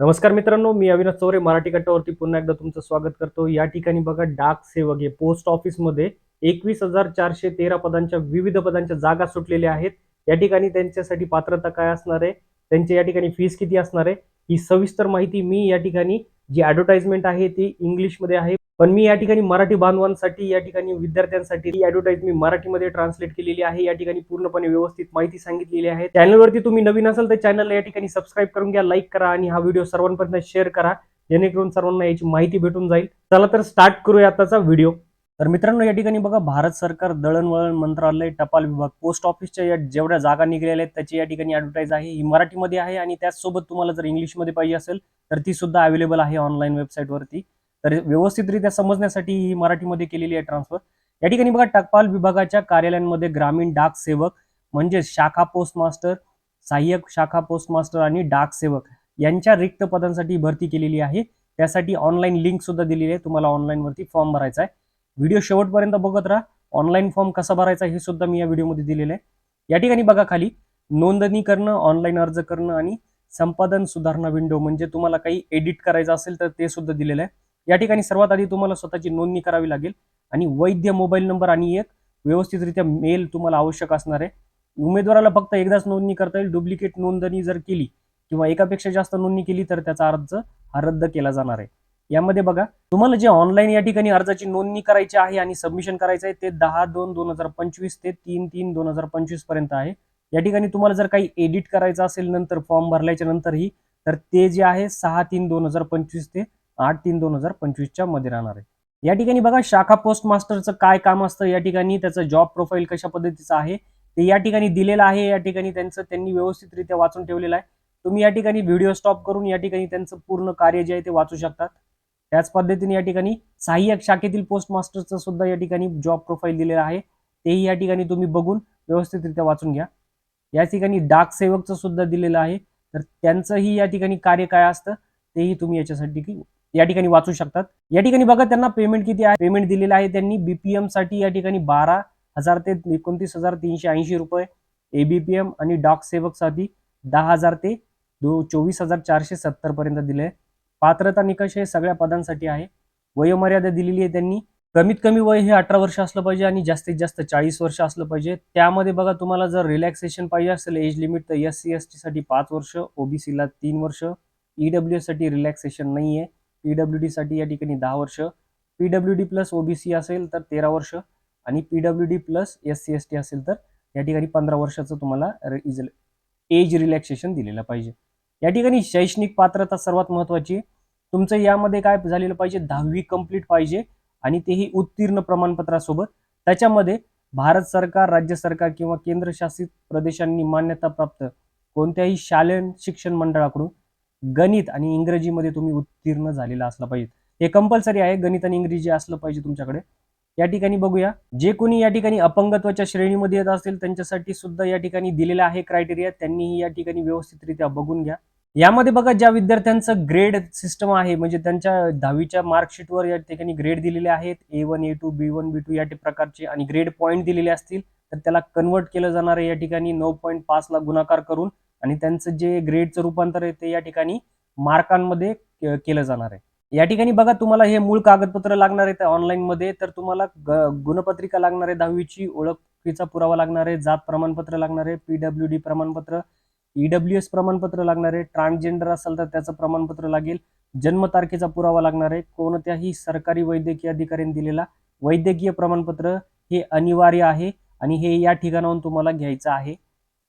नमस्कार मित्रांनो मी अविनाश चौरे मराठी कट्टावरती पुन्हा एकदा तुमचं स्वागत करतो. या ठिकाणी बघा डाक सेवक हे पोस्ट ऑफिसमध्ये एकवीस हजार चारशे तेरा पदांच्या विविध पदांच्या जागा सुटलेल्या आहेत. या ठिकाणी त्यांच्यासाठी पात्रता काय असणार आहे? त्यांच्या या ठिकाणी फीस किती असणार आहे? ही सविस्तर माहिती मी या ठिकाणी जी ऍडव्हर्टाइजमेंट आहे ती इंग्लिशमध्ये आहे. पण मी या ठिकाणी मराठी बांधवांसाठी या ठिकाणी विद्यार्थ्यांसाठी ही ऍडव्हर्टाईज मी मराठीमध्ये ट्रान्सलेट केलेली आहे. या ठिकाणी पूर्णपणे व्यवस्थित माहिती सांगितलेली आहे. चॅनलवरती तुम्ही नवीन असाल तर चॅनलला या ठिकाणी सबस्क्राईब करून घ्या लाईक करा आणि हा व्हिडिओ सर्वांपर्यंत शेअर करा. जेणेकरून सर्वांना याची माहिती भेटून जाईल. चला तर स्टार्ट करूया आताचा व्हिडिओ तर मित्रांनो या ठिकाणी बघा भारत सरकार दळणवळण मंत्रालय टपाल विभाग पोस्ट ऑफिसच्या या जेवढ्या जागा निघालेल्या आहेत त्याची या ठिकाणी ऍडव्हर्टाईज आहे. ही मराठीमध्ये आहे आणि त्याचसोबत तुम्हाला जर इंग्लिशमध्ये पाहिजे असेल तर ती सुद्धा अवेलेबल आहे ऑनलाईन वेबसाईटवरती तर व्यवस्थितरित्या समजण्यासाठी ही मराठीमध्ये केलेली आहे ट्रान्सफर या ठिकाणी बघा टपाल विभागाच्या कार्यालयांमध्ये ग्रामीण डाक सेवक म्हणजे शाखा पोस्ट मास्टर सहाय्यक शाखा पोस्ट मास्टर आणि डाक सेवक यांच्या रिक्त पदांसाठी भरती केलेली आहे. त्यासाठी ऑनलाईन लिंक सुद्धा दिलेली आहे. तुम्हाला ऑनलाईनवरती फॉर्म भरायचा आहे. व्हिडिओ शेवटपर्यंत बघत राहा. ऑनलाईन फॉर्म कसा भरायचा हे सुद्धा मी या व्हिडिओमध्ये दिलेलं आहे. या ठिकाणी बघा खाली नोंदणी करणं ऑनलाईन अर्ज करणं आणि संपादन सुधारणा विंडो म्हणजे तुम्हाला काही एडिट करायचं असेल तर ते सुद्धा दिलेलं आहे. या ठिकाणी सर्वात आधी तुम्हाला स्वतःची नोंदणी करावी लागेल. आणि वैद्य मोबाईल नंबर आणि एक व्यवस्थितरित्या मेल तुम्हाला आवश्यक असणार आहे. उमेदवाराला फक्त एकदाच नोंदणी करता येईल. डुप्लिकेट नोंदणी जर केली किंवा एकापेक्षा जास्त नोंदणी केली तर त्याचा अर्ज हा रद्द केला जाणार आहे. यामध्ये बघा तुम्हाला जे ऑनलाईन या ठिकाणी अर्जाची नोंदणी करायची आहे आणि सबमिशन करायचं आहे ते दहा दोन दोन हजार पंचवीस ते तीन तीन दोन हजार पंचवीसपर्यंत आहे. या ठिकाणी तुम्हाला जर काही एडिट करायचं असेल नंतर फॉर्म भरल्याच्या नंतरही तर ते जे आहे सहा तीन दोन हजार पंचवीस ते आठ तीन दोन हजार पंचवीसच्या मध्ये राहणार आहे या ठिकाणी बघा शाखा पोस्ट मास्टरचं काय काम असतं या ठिकाणी त्याचं जॉब प्रोफाईल कशा पद्धतीचं आहे ते या ठिकाणी दिलेलं आहे या ठिकाणी त्यांचं त्यांनी व्यवस्थितरित्या वाचून ठेवलेलं आहे तुम्ही या ठिकाणी व्हिडिओ स्टॉप करून या ठिकाणी त्यांचं पूर्ण कार्य जे आहे ते वाचू शकतात त्याच पद्धतीने या ठिकाणी सहाय्यक शाखेतील पोस्ट मास्टरचं सुद्धा या ठिकाणी जॉब प्रोफाईल दिलेलं आहे तेही या ठिकाणी तुम्ही बघून व्यवस्थितरित्या वाचून घ्या या ठिकाणी डाक सेवकचं सुद्धा दिलेलं आहे तर त्यांचंही या ठिकाणी कार्य काय असतं तेही तुम्ही याच्यासाठी या ठिकाणी वाचू शकतात. या ठिकाणी बघा त्यांना पेमेंट किती आहे? पेमेंट दिलेलं आहे त्यांनी बीपीएमसाठी या ठिकाणी बारा हजार ते एकोणतीस हजार तीनशे ऐंशी रुपये एबीपीएम आणि डॉक सेवकसाठी दहा हजार ते दो चोवीस हजार चारशे सत्तर पर्यंत दिले पात्रता निकष हे सगळ्या पदांसाठी आहे. वयोमर्यादा दिलेली आहे त्यांनी. कमीत कमी वय हे अठरा वर्ष असलं पाहिजे आणि जास्तीत जास्त चाळीस वर्ष असलं पाहिजे. त्यामध्ये बघा तुम्हाला जर रिलॅक्सेशन पाहिजे असेल एज लिमिट तर एस सी एस टी साठी पाच वर्ष ओबीसीला तीन वर्ष ईडब्ल्यू साठी रिलॅक्सेशन नाही आहे पीडब्ल्यू डी साठी या ठिकाणी दहा वर्ष. पीडब्ल्यू डी प्लस ओबीसी असेल तर तेरा वर्ष आणि P W D plus S C S T असेल तर या ठिकाणी पंधरा वर्षाचं तुम्हाला एज रिलॅक्सेशन दिलेलं पाहिजे. या ठिकाणी शैक्षणिक पात्रता सर्वात महत्वाची. तुमचं यामध्ये काय झालेलं पाहिजे? दहावी कंप्लीट पाहिजे आणि तेही उत्तीर्ण प्रमाणपत्रासोबत. त्याच्यामध्ये भारत सरकार राज्य सरकार किंवा केंद्रशासित प्रदेशांनी मान्यता प्राप्त कोणत्याही शालेय शिक्षण मंडळाकडून गणित आणि इंग्रजीमध्ये तुम्ही उत्तीर्ण झालेला असला पाहिजे. हे कंपल्सरी आहे गणित आणि इंग्रजी असलं पाहिजे तुमच्याकडे. या ठिकाणी बघूया. जे कोणी या ठिकाणी अपंगत्वाच्या श्रेणीमध्ये येत असतील त्यांच्यासाठी सुद्धा या ठिकाणी दिलेला आहे क्रायटेरिया त्यांनीही या ठिकाणी व्यवस्थितरित्या बघून घ्या. यामध्ये बघा ज्या विद्यार्थ्यांचं ग्रेड सिस्टम आहे म्हणजे त्यांच्या दहावीच्या मार्कशीटवर या ठिकाणी ग्रेड दिलेले आहेत A one A two B one B two या प्रकारचे आणि ग्रेड पॉईंट दिलेले असतील तर त्याला कन्वर्ट केलं जाणार आहे या ठिकाणी नऊ पॉईंट पाचला गुणाकार करून. आणि त्यांचं जे ग्रेडचं रूपांतर आहे ते या ठिकाणी मार्कांमध्ये केलं जाणार आहे. या ठिकाणी बघा तुम्हाला हे मूळ कागदपत्र लागणार आहे ऑनलाईन मध्ये तर तुम्हाला गुणपत्रिका लागणार आहे दहावीची ओळखीचा पुरावा लागणार आहे जात प्रमाणपत्र लागणार आहे पीडब्ल्यू डी प्रमाणपत्र ईडब्ल्यू एस प्रमाणपत्र लागणार आहे ट्रान्सजेंडर असेल तर त्याचं प्रमाणपत्र लागेल जन्मतारखेचा पुरावा लागणार आहे कोणत्याही सरकारी वैद्यकीय अधिकाऱ्यांनी दिलेला वैद्यकीय प्रमाणपत्र हे अनिवार्य आहे आणि हे या ठिकाणाहून तुम्हाला घ्यायचं आहे.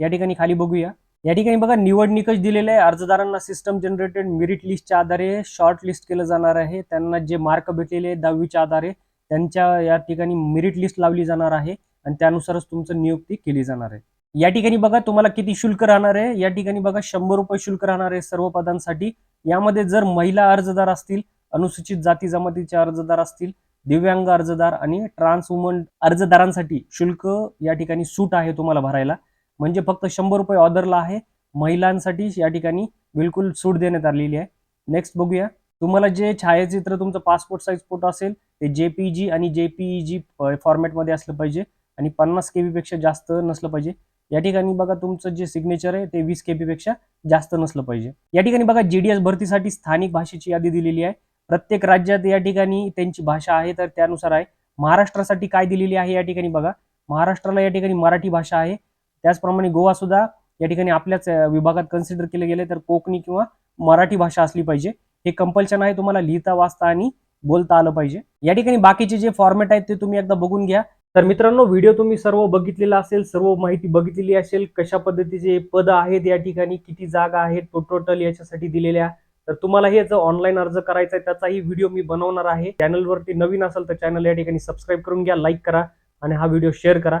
या ठिकाणी खाली बघूया. या ठिकाणी बघा निवड निकष दिलेले आहे. अर्जदारांना सिस्टम जनरेटेड मेरिट लिस्टच्या आधारे शॉर्ट लिस्ट केलं जाणार आहे. त्यांना जे मार्क भेटलेले दहावीच्या आधारे त्यांच्या या ठिकाणी मेरिट लिस्ट लावली जाणार आहे आणि त्यानुसारच तुमचं नियुक्ती केली जाणार आहे. या ठिकाणी बघा तुम्हाला किती शुल्क राहणार आहे? या ठिकाणी बघा शंभर रुपये शुल्क राहणार आहे सर्व पदांसाठी. यामध्ये जर महिला अर्जदार असतील अनुसूचित जाती जमातीचे अर्जदार असतील दिव्यांग अर्जदार आणि ट्रान्स वुमन अर्जदारांसाठी शुल्क या ठिकाणी सूट आहे तुम्हाला भरायला. म्हणजे फक्त शंभर रुपये ऑर्डरला आहे. महिलांसाठी या ठिकाणी बिलकुल सूट देण्यात आलेली आहे. नेक्स्ट बघूया. तुम्हाला जे छायाचित्र तुमचं पासपोर्ट साईज फोटो असेल ते जे पी जी आणि जे पी जी फॉर्मॅटमध्ये असलं पाहिजे आणि पन्नास के पेक्षा जास्त नसलं पाहिजे. या ठिकाणी बघा तुमचं जे सिग्नेचर आहे ते वीस केबी पेक्षा जास्त नसलं पाहिजे. या ठिकाणी बघा जीडीएस भरतीसाठी स्थानिक भाषेची यादी दिलेली आहे. प्रत्येक राज्यात या ठिकाणी त्यांची भाषा आहे तर त्यानुसार आहे. महाराष्ट्रासाठी काय दिलेली आहे या ठिकाणी बघा. महाराष्ट्राला या ठिकाणी मराठी भाषा आहे. त्याचप्रमाणे गोवा सुद्धा या ठिकाणी आपल्याच विभागात कन्सिडर केले गेले तर कोकणी किंवा मराठी भाषा असली पाहिजे. हे कंपल्शन आहे तुम्हाला लिहिता वाचता आणि बोलता आलं पाहिजे. या ठिकाणी बाकीचे जे फॉर्मॅट आहेत ते तुम्ही एकदा बघून घ्या. तर मित्रांनो व्हिडिओ तुम्ही सर्व बघितलेला असेल सर्व माहिती बघितलेली असेल कशा पद्धतीचे पद आहेत या ठिकाणी किती जागा आहेत टोटल याच्यासाठी दिलेल्या. तर तुम्हाला हे जर ऑनलाईन अर्ज करायचा आहे त्याचाही व्हिडिओ मी बनवणार आहे. चॅनलवरती नवीन असेल तर चॅनल या ठिकाणी सबस्क्राईब करून घ्या लाईक करा आणि हा व्हिडिओ शेअर करा.